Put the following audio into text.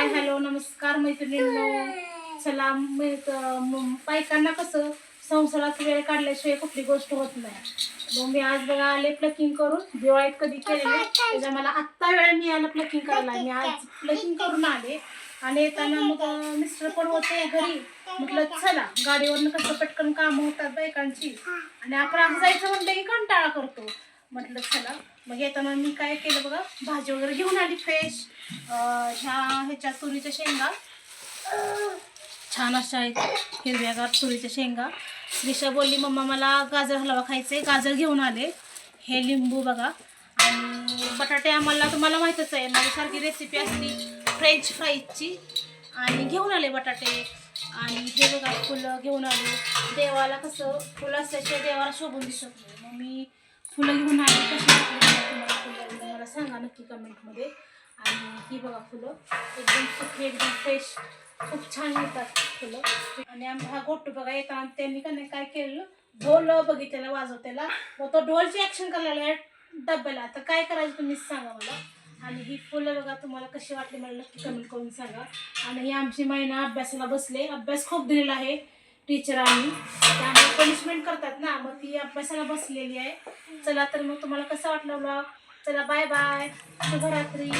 Hi hello नमस्कार मैत्रिणींनो. चला मी बायकांना कसं संसारात वेळ काढल्याशिवाय कुठली गोष्ट होत नाही. मग मी आज बघा आले प्लकिंग करून. दिवाळीत कधी केलेले त्याच्या मला आत्ता वेळ मिळाला प्लकिंग करायला. मी आज प्लकिंग करून आले. आणि येताना मग मिस्टर पण होते घरी. म्हटलं चला गाडीवरनं कसं पटकन काम होतात बायकांची. आणि आपण असं जायचं म्हटलं की कंटाळा करतो. म्हटलं चला. मग येताना मी काय केलं बघा भाजी वगैरे घेऊन आली फ्रेश ह्या ह्याच्या तुरीच्या शेंगा. छान अशा आहेत हिरव्यागार तुरीच्या शेंगा. दिशा बोलली मम्मा मला गाजर हलवा खायचे गाजर घेऊन आले. हे लिंबू बघा. आणि बटाटे आम्हाला तुम्हाला माहीतच आहे माझ्यासारखी रेसिपी असली फ्रेंच फ्राईजची आणि घेऊन आले बटाटे. आणि हे बघा फुलं घेऊन आले. देवाला कसं फुलं असल्याशिवाय देवाला शोभून दिसत नाही. मग मी फुलं घेऊन आली कशी मला तुम्हाला फुलं मला सांगा नक्की कमेंटमध्ये. आणि ही बघा फुलं एकदम सुखी एकदम फ्रेश खूप छान येतात फुलं. आणि आम हा गोटू बघा येताना त्यांनी का नाही काय केलं ढोल बघितलेला वाजवतेला. व तो ढोलची ॲक्शन करायला डब्याला. तर काय करायचं तुम्हीच सांगा मला. आणि ही फुलं बघा तुम्हाला कशी वाटली मला नक्की कमेंट करून सांगा. आणि ही आमची महिना अभ्यासाला बसले. अभ्यास खूप दिलेला आहे. टीचरांनी त्यामुळे पनिशमेंट करतात ना. मग ती अभ्यासाला बसलेली आहे. चला तर मग तुम्हाला कसं वाटलं ब्लॉग चला बाय बाय शुभरात्री.